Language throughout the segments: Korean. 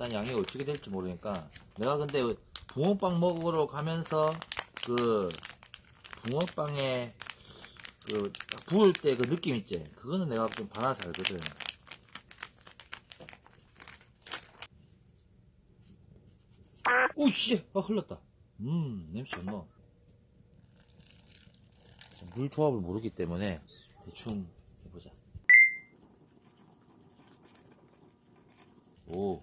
일단 양이 어떻게 될지 모르니까 내가 근데 붕어빵 먹으러 가면서 그 붕어빵에 그 부을 때 그 느낌 있지? 그거는 내가 좀 반하서 알거든. 오씨! 아 흘렀다. 음 냄새 좋노 물 조합을 모르기 때문에 대충 해보자. 오,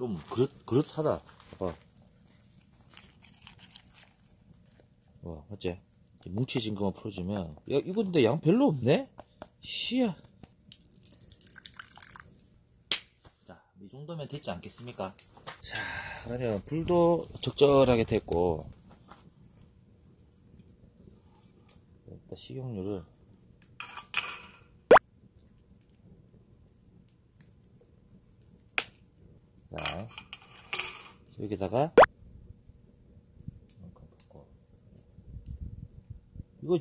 좀 그릇 그릇하다. 봐봐. 와, 맞지? 뭉쳐진 것만 풀어주면 야, 이거 근데 양 별로 없네? 씨야. 자, 이 정도면 됐지 않겠습니까? 자, 그러면 불도 적절하게 됐고 일단 식용유를 자, 여기다가. 이거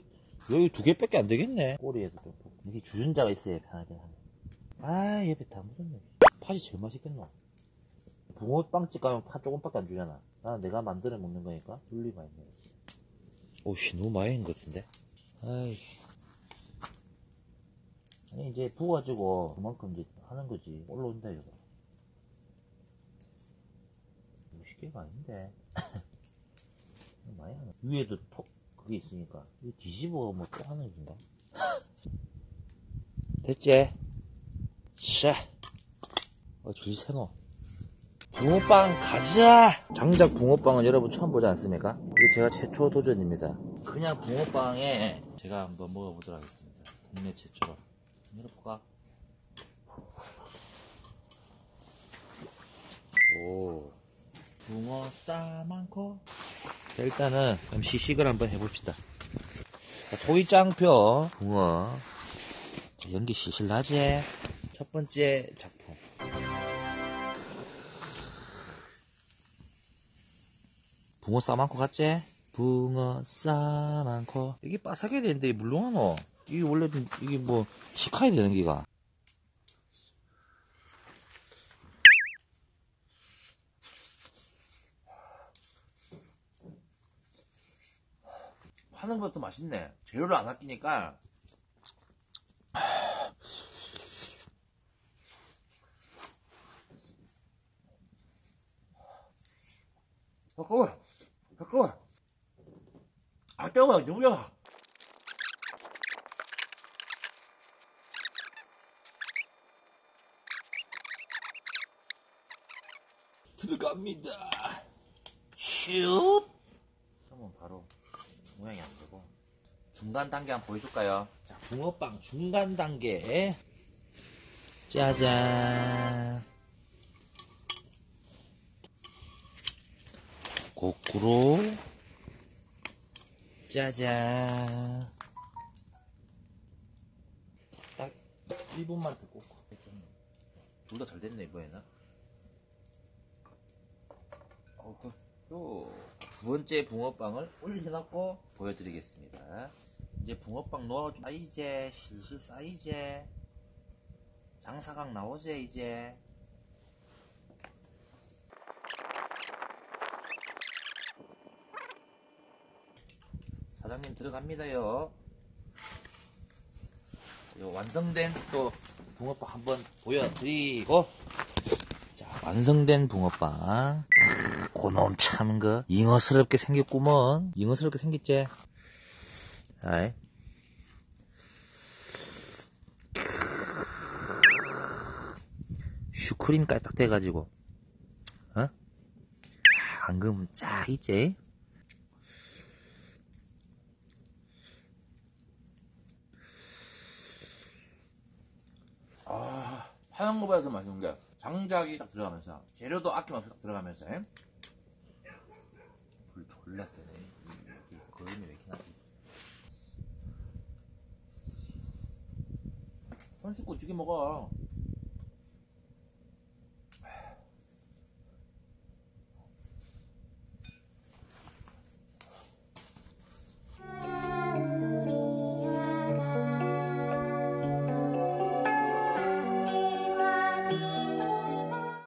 여기 두 개밖에 안 되겠네. 꼬리에도 좀. 이게 주전자가 있어야 편하게 하네. 아, 옆에 다 묻었네. 팥이 제일 맛있겠노. 붕어빵집 가면 팥 조금밖에 안 주잖아. 나는 내가 만들어 먹는 거니까 분리가 있네. 오씨, 너무 많이 한것 같은데? 아이. 아니, 이제 부어가지고 그만큼 이제 하는 거지. 올라온다, 이거. 50개가 아닌데. 많이 하네. 위에도 톡, 그게 있으니까. 이 뒤집어 뭐또 하는 건가? 됐지? 샤. 어, 줄 세노. 붕어빵 가자! 장작 붕어빵은 여러분 처음 보지 않습니까? 이게 제가 최초 도전입니다. 그냥 붕어빵에 제가 한번 먹어보도록 하겠습니다. 국내 최초로. 열어볼까? 오. 붕어 싸 많고. 자, 일단은 그럼 시식을 한번 해봅시다. 자, 소이 짱표 붕어. 자, 연기 시실 나지? 첫 번째 작품. 붕어 싸 많고 같지? 붕어 싸 많고. 이게 바삭해야 되는데, 물렁하노? 이게 원래 좀, 이게 뭐, 식혀야 되는 기가. 파는 것도 맛있네. 재료를 안 아끼니까. 잠깐만, 잠깐만. 아, 잠깐만, 누구야? 들어갑니다. 슛! 그러면 바로 모양이 안 되고. 중간 단계 한번 보여줄까요? 자, 붕어빵 중간 단계. 짜잔. 거꾸로. 짜잔. 딱 1분만 듣고. 둘 다 잘 됐네 이번에는. 어, 그, 요, 두 번째 붕어빵을 올려놓고 보여드리겠습니다. 이제 붕어빵 놓아가지고, 아, 이제, 실실 쌓이제. 장사각 나오제, 이제. 사장님 들어갑니다요. 요 완성된 또 붕어빵 한번 보여드리고, 자, 완성된 붕어빵. 고놈 참, 그, 잉어스럽게 생겼구먼. 잉어스럽게 생겼지? 아이. 슈크림까지 딱 돼가지고, 어? 쫙, 앙금 쫙 있지? 아, 하얀 거보다 맛있는 게, 장작이 딱 들어가면서, 재료도 아낌없이 딱 들어가면서, 에? 불 졸라 세네. 이게 거름이 왜 이렇게 나지? 손 씻고 찌개 먹어.